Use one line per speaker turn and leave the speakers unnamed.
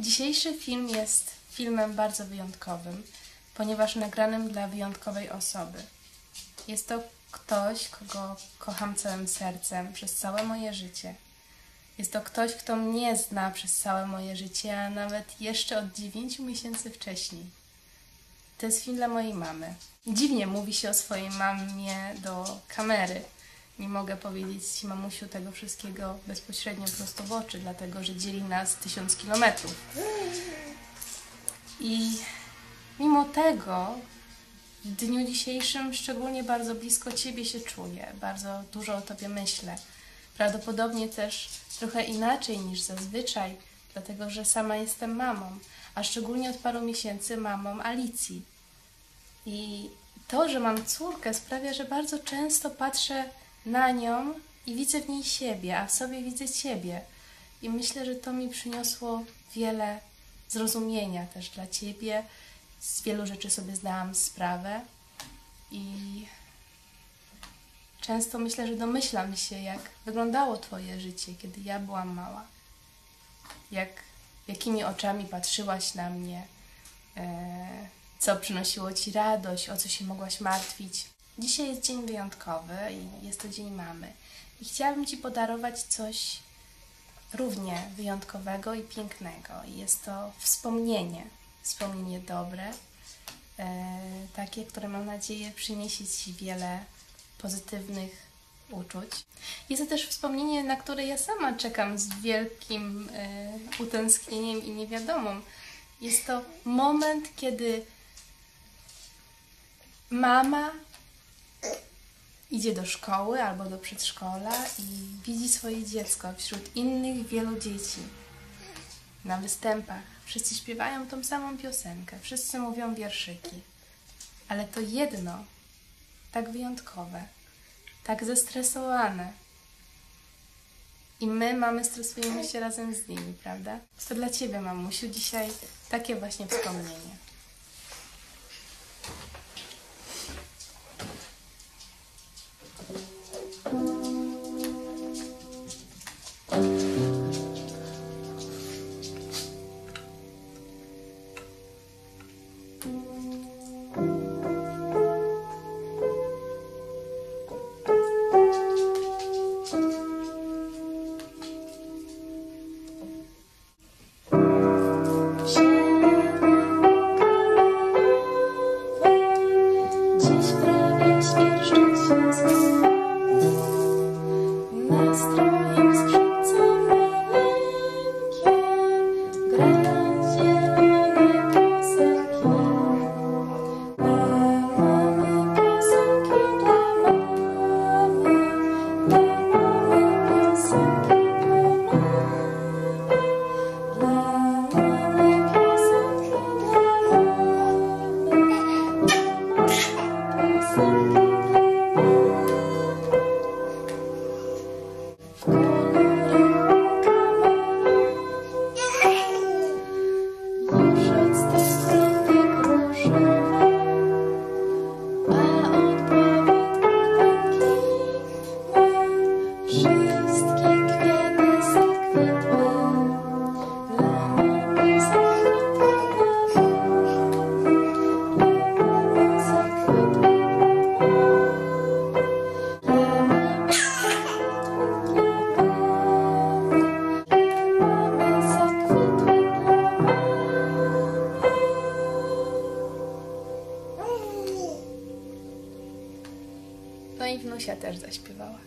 Dzisiejszy film jest filmem bardzo wyjątkowym, ponieważ nagranym dla wyjątkowej osoby. Jest to ktoś, kogo kocham całym sercem przez całe moje życie. Jest to ktoś, kto mnie zna przez całe moje życie, a nawet jeszcze od 9 miesięcy wcześniej. To jest film dla mojej mamy. Dziwnie mówi się o swojej mamie do kamery. Nie mogę powiedzieć Ci, mamusiu, tego wszystkiego bezpośrednio prosto w oczy, dlatego że dzieli nas tysiąc kilometrów. I mimo tego w dniu dzisiejszym szczególnie bardzo blisko Ciebie się czuję, bardzo dużo o Tobie myślę. Prawdopodobnie też trochę inaczej niż zazwyczaj, dlatego że sama jestem mamą, a szczególnie od paru miesięcy mamą Alicji. I to, że mam córkę, sprawia, że bardzo często patrzę na nią i widzę w niej siebie, a w sobie widzę Ciebie. I myślę, że to mi przyniosło wiele zrozumienia też dla Ciebie. Z wielu rzeczy sobie zdałam sprawę i często myślę, że domyślam się, jak wyglądało Twoje życie, kiedy ja byłam mała. Jak, jakimi oczami patrzyłaś na mnie, e, co przynosiło Ci radość, o co się mogłaś martwić. Dzisiaj jest dzień wyjątkowy i jest to dzień mamy. I chciałabym Ci podarować coś równie wyjątkowego i pięknego. Jest to wspomnienie, wspomnienie dobre, e, takie, które mam nadzieję przyniesie Ci wiele pozytywnych uczuć. Jest to też wspomnienie, na które ja sama czekam z wielkim e, utęsknieniem i niewiadomą. Jest to moment, kiedy mama idzie do szkoły albo do przedszkola i widzi swoje dziecko wśród innych wielu dzieci na występach. Wszyscy śpiewają tą samą piosenkę, wszyscy mówią wierszyki, ale to jedno tak wyjątkowe, tak zestresowane. I my, mamy, stresujemy się razem z nimi, prawda? To dla Ciebie, mamusiu, dzisiaj takie właśnie wspomnienie.
estranhos Thank
you. I też zaśpiewała.